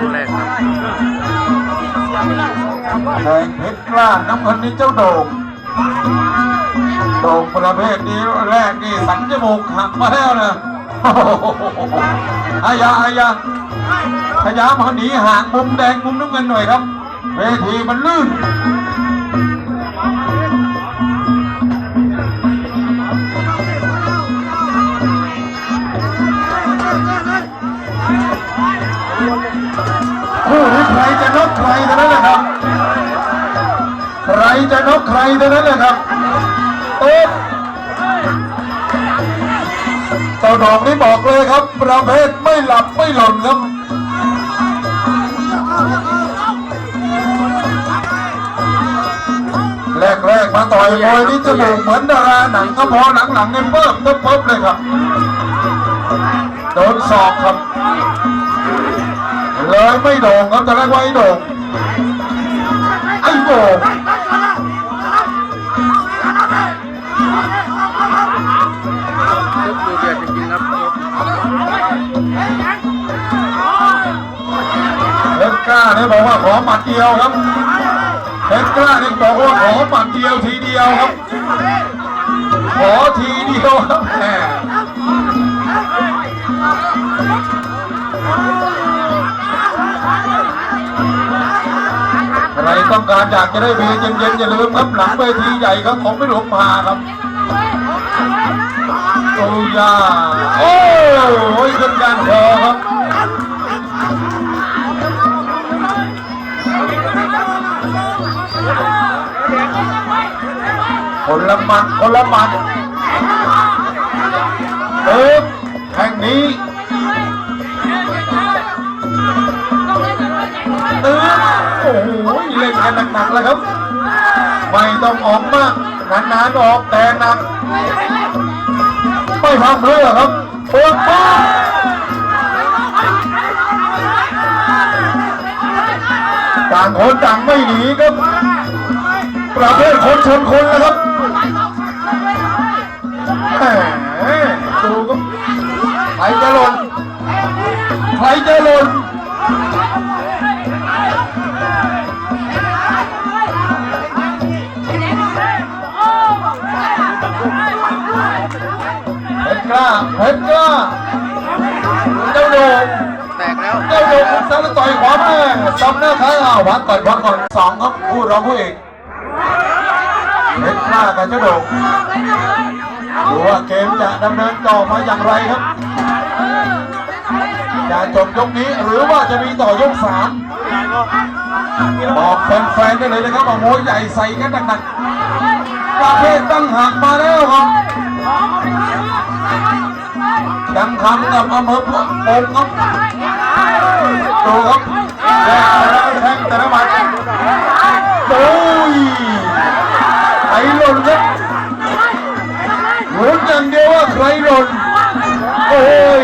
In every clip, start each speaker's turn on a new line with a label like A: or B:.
A: ตัวแรกครับ
B: แดงเพชรกล้าน้ำเงินนี่เจ้าโด่งโด่งประเภทนี้แรกนี่สันจมูกหักมาแล้วนะโอ้โหอายาอายาพยายามหนีห่างมุมแดงมุมน้ำเงินหน่อยครับ เวทีมันลื่น ใครจะนกใครเท่านั้นแหละครับ ใครจะนกใครเท่านั้นแหละครับโต๊ะเจ้าดอกนี่บอกเลยครับ ประเภทไม่หลับไม่หล่นครับแรกๆมาต่อยมวยนี่จมูกเหมือนดาราหนังก็พอหลังๆเนี่ยเพิ่มเพิ่มเพิ่มเลยครับ โดนสอบครับ เลยไม่โด่งครับจะเรียกว่าไอ้โด่งไอ้โด่ง
A: ยกดูเดือดจริงๆครับ
B: เพชรกล้าเนี่ยบอกว่าขอหมัดเดียวครับเพชรกล้าเนี่ยบอกว่าขอหมัดเดียวทีเดียวครับ ขอทีเดียวครับแหม ต้องการอยากจะได้เบียร์เย็นๆอย่าลืมครับหลังเวทีใหญ่ครับของไม่หลวงพาครับโอ้ยาโอ้ยขึ้นการคอครับคนละมัดคนละมัดเติมแห่งนี้เติมโอ้โห กันหนักๆแล้วครับ ไม่ต้องออกมากนานๆออกแต่หนัก ไม่ทำเลยเหรอครับเปิดป้าต่างคนต่างไม่หนีครับประเภทคนชนคนนะครับแหมดูครับใครจะหล่นใครจะหล่น เพชรกล้าเจ้าโดง
A: แตกแล้ว
B: เจ้าโดงคุณสารต่อยขวาแม่ซ้ำหน้าขาอ้าวพักก่อนพักก่อนสองครับผู้ร้องผู้เอกเพชรกล้ากับเจ้าโดงดูว่าเกมจะดำเนินต่อมาอย่างไรครับจะจบยกนี้หรือว่าจะมีต่อยกสามบอกแฟนๆได้เลยนะครับว่ามวยใหญ่ใส่กันหนักๆประเภทตั้งหักมาแล้วครับ ยังคำกับอำเภอพงครับดูครับแรงแต่ละแทงแต่ละหมัดโอ้ยใครหล่นครับลุ้นอย่างเดียวว่าใครหล่นโอ้ย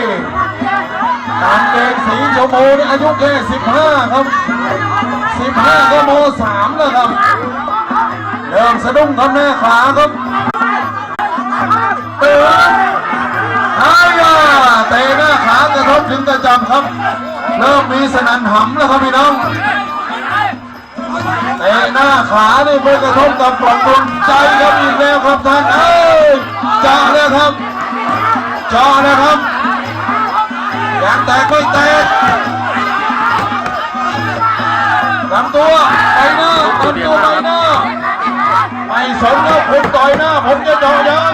B: กางเกงสีชมพูอายุแค่15 ครับ 15 ก็โม3แล้วครับ เริ่มสะดุ้งครับแม่ขาครับ ขากระทบถึงกระจำครับ เริ่มมีสนันหำแล้วครับพี่น้องเตะหน้าขานี่ไปกระทบกับปล่งดวงใจครับอีกแล้วครับท่านเอ้ยเจาแล้วครับจาะแล้วครับยางแตกไม่แตกลำตัวไปหน้าลำตัวไปหน้าไม่สนครับผมต่อยหน้าผมจะจาะยาง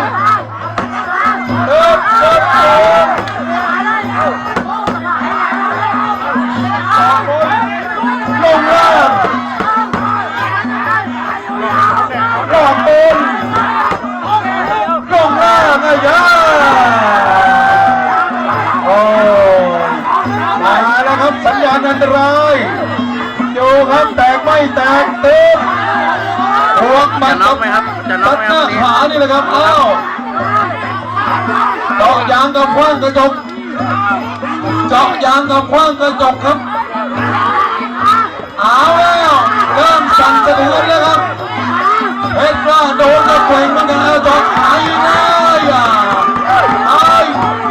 B: ครับ สัญญาณอันตรายอยู่ครับแตกไม่แตกเต็มหัวมั
A: จะ
B: น
A: น็อกไหมครับจะน็อ
B: ตั
A: ก
B: ด
A: ไหม
B: ห
A: ครั
B: น้า
A: บวันนี้
B: ขานี่แหละครับอ้าวเจาะยางกับคว้างกระจกเจาะยางกับคว้างกระจกครับ